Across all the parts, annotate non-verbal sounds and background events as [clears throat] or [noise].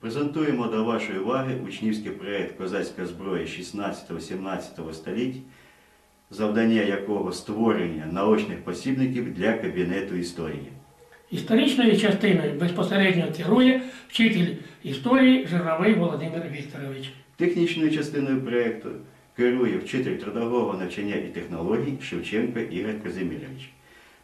Презентуємо до вашої уваги учнівський проєкт Козацька зброя 16-17 століть, завдання якого створення наочних посібників для кабінету історії. Історичною частиною безпосередньо керує вчитель історії Жировий Володимир Вікторович. Технічною частиною проєкту керує вчитель трудового навчання і технологій Шевченко Ігор Казимірович.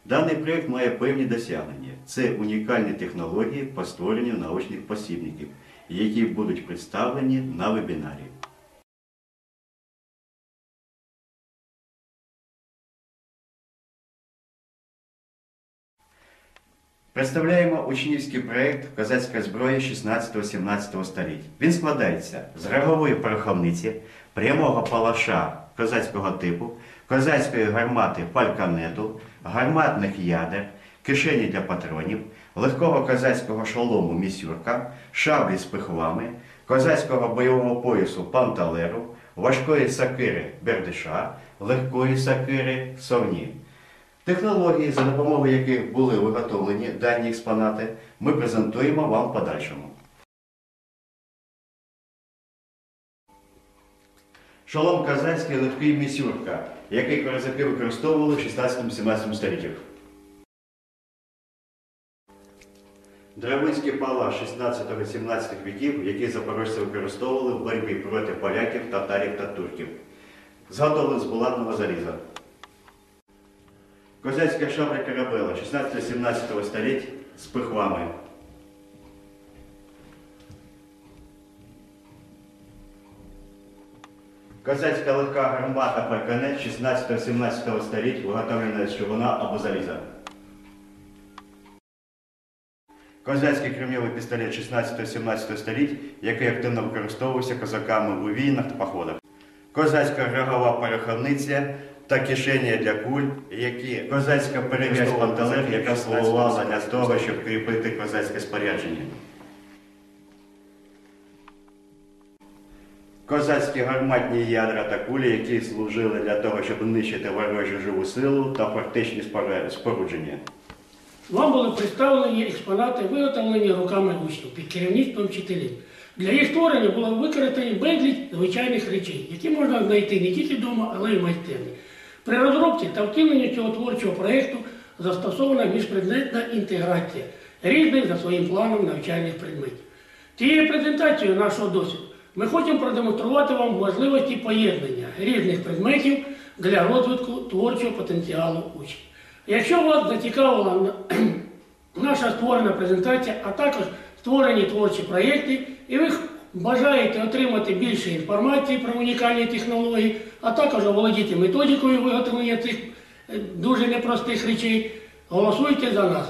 Даний проєкт має певні досягнення. Це унікальні технології по створенню наочних посібників, які будуть представлені на вебінарі. Представляємо учнівський проєкт Козацька зброя 16-17 століть. Він складається з рогової пороховниці, прямого палаша козацького типу, козацької гармати фальконету, гарматних ядер, кишені для патронів, легкого козацького шолому місюрка, шаблі з пихвами, козацького бойового поясу панталеру, важкої сакири бердиша, легкої сакири совні. Технології, за допомогою яких були виготовлені дані експонати, ми презентуємо вам в подальшому. Шолом казацький легкий місюрка, який козаки використовували в 16-17 століттях. Дравинський палаш 16-17 віків, який запорожці використовували в боротьбі проти поляків, татарів та турків. Зготовлений з булатного заліза. Козацька шабля корабела 16-17 століть з пихвами. Козацька легка гармата парканет 16-17 століть, виготовлена з чугуна або заліза. Козацький кремньовий пістолет 16-17 століть, який активно використовувався козаками у війнах та походах. Козацька рогова пороховниця та кишені для куль, які козацька перев'язь панталер, яка слугувала для того, щоб кріпити козацьке спорядження. Козацькі гарматні ядра та кулі, які служили для того, щоб нищити ворожу живу силу та фактичні спорудження. Вам були представлені експонати, виготовлені руками учнів під керівництвом вчителів. Для їх створення було використані безліч звичайних речей, які можна знайти не тільки вдома, але й в майстерні. При розробці та втіленні цього творчого проєкту застосована міжпредметна інтеграція різних за своїм планом навчальних предметів. Цією презентацією нашого досвіду ми хочемо продемонструвати вам можливості поєднання різних предметів для розвитку творчого потенціалу учнів. Якщо вас зацікавила [clears throat] наша створена презентація, а також створені творчі проєкти, і ви бажаєте отримати більше інформації про унікальні технології, а також оволодіти методикою виготовлення цих е, дуже непростих речей, голосуйте за нас.